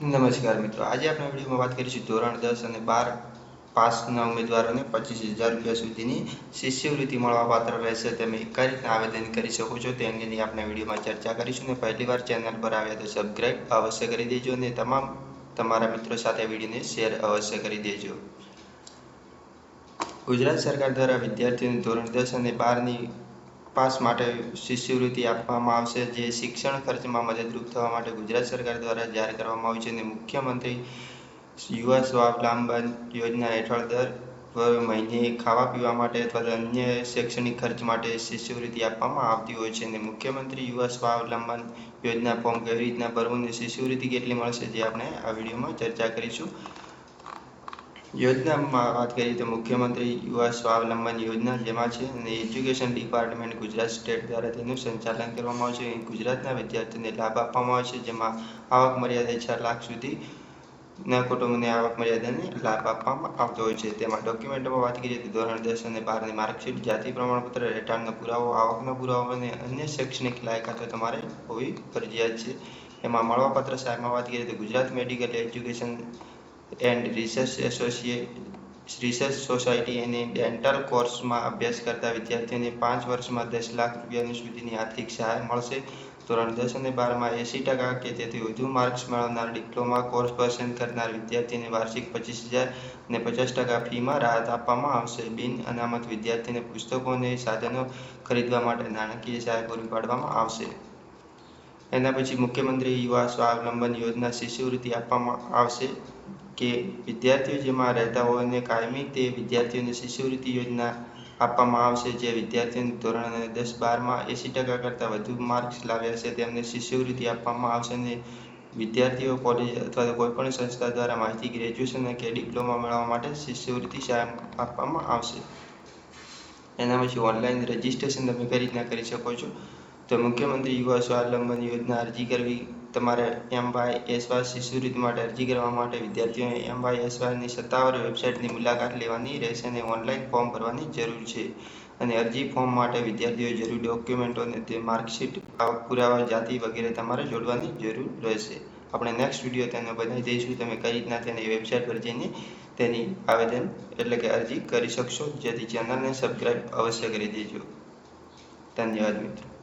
નમસ્કાર મિત્રો. આજે આપણે વિડીયોમાં વાત કરીશું ધોરણ દસ અને બાર પાસના ઉમેદવારોને પચીસ હજાર રૂપિયા સુધીની શિષ્યવૃત્તિ મળવા પાત્ર રહેશે. તમે કઈ રીતના આવેદન કરી શકો છો. તે અંગેની આપણે વિડીયોમાં ચર્ચા કરીશું અને પહેલી વાર ચેનલ પર આવ્યા તો સબસ્ક્રાઈબ અવશ્ય કરી દેજો અને તમામ તમારા મિત્રો સાથે વિડીયોને શેર અવશ્ય કરી દેજો. ગુજરાત સરકાર દ્વારા વિદ્યાર્થીઓને ધોરણ દસ અને બારની પાસ માટે શિષ્યવૃત્તિ આપવામાં આવશે, જે શિક્ષણ ખર્ચમાં મદદરૂપ થવા માટે ગુજરાત સરકાર દ્વારા જાહેર કરવામાં આવી છે. અને મુખ્યમંત્રી યુવા સ્વાવલંબન યોજના હેઠળ દર મહિને ખાવા પીવા માટે અથવા અન્ય શૈક્ષણિક ખર્ચ માટે શિષ્યવૃત્તિ આપવામાં આવતી હોય છે. અને મુખ્યમંત્રી યુવા સ્વાવલંબન યોજના ફોર્મ કેવી રીતના ભરવું અને શિષ્યવૃત્તિ કેટલી મળશે, જે આપણે આ વિડીયોમાં ચર્ચા કરીશું. યોજનામાં વાત કરીએ તો મુખ્યમંત્રી યુવા સ્વાવલંબન યોજના જેમાં છે અને એજ્યુકેશન ડિપાર્ટમેન્ટ ગુજરાત સ્ટેટ દ્વારા તેનું સંચાલન કરવામાં આવે છે. ગુજરાતના વિદ્યાર્થીઓને લાભ આપવામાં આવે છે. જેમાં આવક મર્યાદા છ લાખ સુધી ના કુટુંબને આવક મર્યાદાને લાભ આપવામાં આવતો હોય છે. તેમાં ડોક્યુમેન્ટોમાં વાત કરીએ તો ધોરણ દસ અને બારની માર્કશીટ, જાતિ પ્રમાણપત્ર, રહેઠાણનો પુરાવો, આવકનો પુરાવો અને અન્ય શૈક્ષણિક લાયકાતો તમારે હોવી ફરજિયાત છે. એમાં મળવાપત્ર સાહેબમાં વાત કરીએ તો Gujarat medical education and research associate research society અને ડેન્ટલ કોર્સમાં અભ્યાસ કરતા વિદ્યાર્થીઓને પાંચ વર્ષમાં દસ લાખ રૂપિયાની સુધીની આર્થિક સહાય મળશે. ધોરણ દસ અને બારમાં એંસી ટકા કે તેથી વધુ માર્ક્સ મેળવનાર ડિપ્લોમા કોર્સ પસંદ કરનાર વિદ્યાર્થીને વાર્ષિક પચીસ હજાર અને પચાસ ટકા ફીમાં રાહત આપવામાં આવશે. બિન અનામત વિદ્યાર્થીને પુસ્તકો અને સાધનો ખરીદવા માટે નાણાકીય સહાય પૂરી પાડવામાં આવશે. એના પછી મુખ્યમંત્રી યુવા સ્વાવલંબન યોજના શિષ્યવૃત્તિ આપવામાં આવશે. કે વિદ્યાર્થીઓ જેમાં રહેતા હોય અને કાયમી તે વિદ્યાર્થીઓને શિષ્યવૃત્તિ યોજના આપવામાં આવશે, જે વિદ્યાર્થીઓને ધોરણ દસ બારમાં એંસી ટકા કરતાં વધુ માર્ક્સ લાવ્યા છે તેમને શિષ્યવૃત્તિ આપવામાં આવશે અને વિદ્યાર્થીઓ કોલેજ અથવા તો કોઈપણ સંસ્થા દ્વારા માહિતી ગ્રેજ્યુએશન કે ડિપ્લોમા મેળવવા માટે શિષ્યવૃત્તિ સહાય આપવામાં આવશે. એના પછી ઓનલાઈન રજિસ્ટ્રેશન તમે કઈ રીતના કરી શકો છો? તો મુખ્યમંત્રી યુવા સ્વાવલંબન યોજના અરજી કરવી તમારે એમ વાય એસ વાય શિષ્યવૃત્તિ માટે અરજી કરવા માટે વિદ્યાર્થીઓએ એમ વાય એસ વાયની સત્તાવાર વેબસાઇટની મુલાકાત લેવાની રહેશે અને ઓનલાઈન ફોર્મ ભરવાની જરૂર છે. અને અરજી ફોર્મ માટે વિદ્યાર્થીઓએ જરૂરી ડોક્યુમેન્ટો અને તે માર્કશીટ પુરાવા, જાતિ વગેરે તમારે જોડવાની જરૂર રહેશે. આપણે નેક્સ્ટ વીડિયો તેને બનાવી દઈશું તમે કઈ રીતના તેની વેબસાઇટ પર જઈને તેની આવેદન એટલે કે અરજી કરી શકશો. જેથી ચેનલને સબસ્ક્રાઈબ અવશ્ય કરી દેજો. ધન્યવાદ મિત્રો.